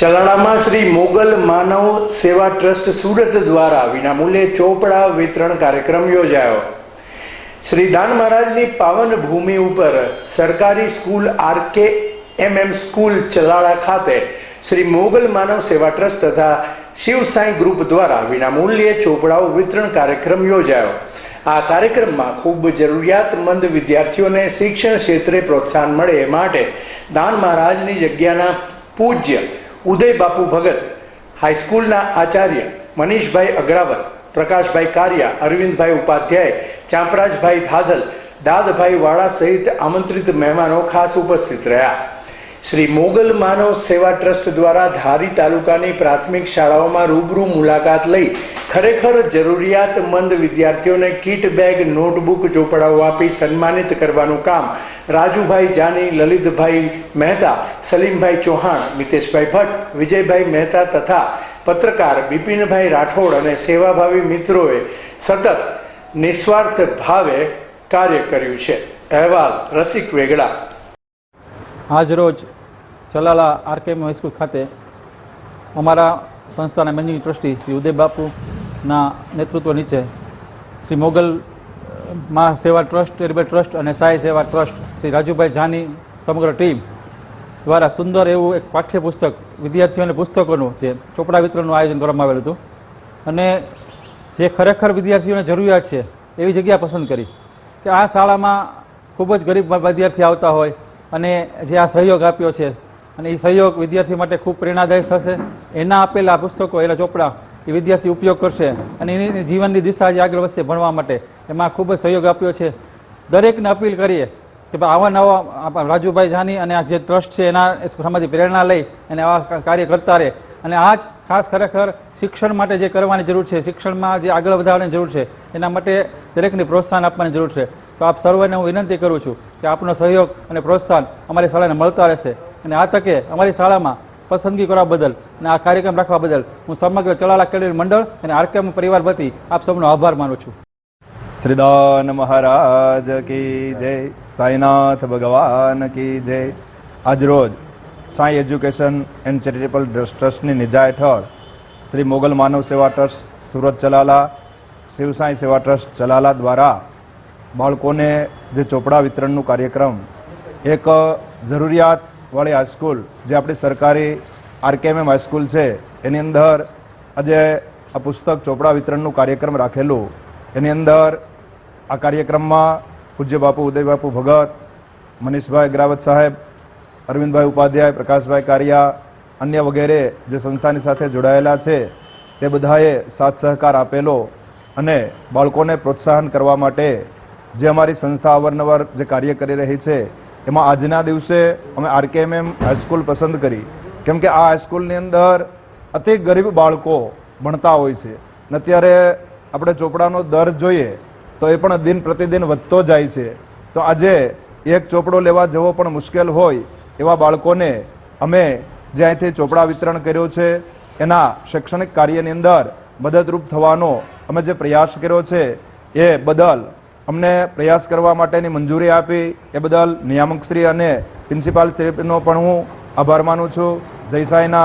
ચલાળામાં શ્રી મોગલ માનવ સેવા ટ્રસ્ટ સુરત દ્વારા વિનામૂલ્યે ચોપડા વિતરણ કાર્યક્રમ યોજાયો. શ્રી દાન મહારાજની પાવન ભૂમિ ઉપર સરકારી સ્કૂલ આર કે એમ એમ સ્કૂલ ચલાળા ખાતે શ્રી મોગલ માનવ સેવા ટ્રસ્ટ તથા શિવ સાંઈ ગ્રુપ દ્વારા વિનામૂલ્યે ચોપડાઓ વિતરણ કાર્યક્રમ યોજાયો. આ કાર્યક્રમમાં ખૂબ જરૂરિયાતમંદ વિદ્યાર્થીઓને શિક્ષણ ક્ષેત્રે પ્રોત્સાહન મળે એ માટે દાન મહારાજની જગ્યાના પૂજ્ય ઉદય બાપુ ભગત હાઈસ્કૂલના આચાર્ય મનીષભાઈ અગ્રાવત, પ્રકાશભાઈ કારિયા, અરવિંદભાઈ ઉપાધ્યાય ચાંપરાજભાઈ ધાધલ, દાદભાઈ વાળા સહિત આમંત્રિત મહેમાનો ખાસ ઉપસ્થિત રહ્યા. શ્રી મોગલ માનવ સેવા ટ્રસ્ટ દ્વારા ધારી તાલુકાની પ્રાથમિક શાળાઓમાં રૂબરૂ મુલાકાત લઈ ખરેખર જરૂરિયાતમંદ વિદ્યાર્થીઓને કીટ બેગ, નોટબુક, ચોપડાઓ આપી સન્માનિત કરવાનું કામ. રાજુભાઈ જાની, લલિતભાઈ મહેતા, સલીમભાઈ ચૌહાણ, મિતેશભાઈ ભટ્ટ, વિજયભાઈ મહેતા તથા પત્રકાર બિપિનભાઈ રાઠોડ અને સેવાભાવી મિત્રોએ સતત નિસ્વાર્થ ભાવે કાર્ય કર્યું છે. અહેવાલ રસિક વેગડા. આજ રોજ ચલાલા આરકેએમ હાઈસ્કૂલ ખાતે અમારા સંસ્થાના મેનેજિંગ ટ્રસ્ટી શ્રી ઉદય બાપુના નેતૃત્વ નીચે. શ્રી મોગલ મા સેવા ટ્રસ્ટ ચેરિટેબલ ટ્રસ્ટ અને સાય સેવા ટ્રસ્ટ શ્રી રાજુભાઈ જાની સમગ્ર ટીમ દ્વારા સુંદર એવું એક પાઠ્યપુસ્તક વિદ્યાર્થીઓને પુસ્તકોનું જે ચોપડા વિતરણનું આયોજન કરવામાં આવેલું હતું. અને જે ખરેખર વિદ્યાર્થીઓને જરૂરિયાત છે, એવી જગ્યા પસંદ કરી કે આ શાળામાં ખૂબ જ ગરીબ વિદ્યાર્થી આવતા હોય અને જે આ સહયોગ આપ્યો છે અને એ સહયોગ વિદ્યાર્થી માટે ખૂબ પ્રેરણાદાયક થશે. એના આપેલા પુસ્તકો, એલા ચોપડા એ વિદ્યાર્થી ઉપયોગ કરશે અને એની જીવનની દિશા જે આગળ વધશે ભણવા માટે. એમાં ખૂબ જ સહયોગ આપ્યો છે. દરેકને અપીલ કરીએ કે ભાઈ આવા નવા રાજુભાઈ જાની અને આ જે ટ્રસ્ટ છે એના સામાજિક પ્રેરણા લઈ અને આવા કાર્ય કરતા રહે. અને આ જ ખાસ ખરેખર શિક્ષણ માટે જે કરવાની જરૂર છે, શિક્ષણમાં જે આગળ વધારવાની જરૂર છે, એના માટે દરેકને પ્રોત્સાહન આપવાની જરૂર છે. તો આપ સર્વને હું વિનંતી કરું છું કે આપનો સહયોગ અને પ્રોત્સાહન અમારી શાળાને મળતા રહેશે. અને આ તકે અમારી શાળામાં પસંદગી કરવા બદલ અને આ કાર્યક્રમ રાખવા બદલ હું સમગ્ર ચલાલા કેળવણી મંડળ અને આરકેમ પરિવાર વતી આપ સૌનો આભાર માનું છું. શ્રીદાન મહારાજ કી જય, સાંઈનાથ ભગવાન કી જય. આજરોજ સાંઈ એજ્યુકેશન એન્ડ ચેરિટેબલ ટ્રસ્ટની નિજા હેઠળ શ્રી મોગલ માનવ સેવા ટ્રસ્ટ સુરત ચલાલા શિવસાંઈ સેવા ટ્રસ્ટ ચલાલા દ્વારા બાળકોને જે ચોપડા વિતરણનું કાર્યક્રમ, એક જરૂરિયાતવાળી હાઈસ્કૂલ જે આપણી સરકારી આરકેએમએમ હાઈસ્કૂલ છે, એની અંદર આજે આ પુસ્તક ચોપડા વિતરણનું કાર્યક્રમ રાખેલું. એની અંદર આ કાર્યક્રમમાં પૂજ્ય બાપુ ઉદય બાપુ ભગત, મનીષભાઈ અગ્રાવત સાહેબ, અરવિંદભાઈ ઉપાધ્યાય, પ્રકાશભાઈ કારિયા, અન્ય વગેરે જે સંસ્થાની સાથે જોડાયેલા છે, તે બધાએ સાથ સહકાર આપેલો અને બાળકોને પ્રોત્સાહન કરવા માટે જે અમારી સંસ્થા અવારનવાર જે કાર્ય કરી રહી છે એમાં આજના દિવસે અમે આરકેએમએમ હાઈસ્કૂલ પસંદ કરી. કેમ કે આ હાઈસ્કૂલની અંદર અતિ ગરીબ બાળકો ભણતા હોય છે. ને અત્યારે આપણે ચોપડાનો દર જોઈએ, તો એ પણ દિન પ્રતિદિન વધતો જાય છે. તો આજે એક ચોપડો લેવા જવો પણ મુશ્કેલ હોય એવા બાળકોને અમે જે અહીંથી ચોપડા વિતરણ કર્યો છે, એના શૈક્ષણિક કાર્યની અંદર મદદરૂપ થવાનો અમે જે પ્રયાસ કર્યો છે, એ બદલ અમને પ્રયાસ કરવા માટેની મંજૂરી આપી એ બદલ નિયામકશ્રી અને પ્રિન્સિપાલ શ્રીનો પણ હું આભાર માનું છું. જય સાંઈનાથ.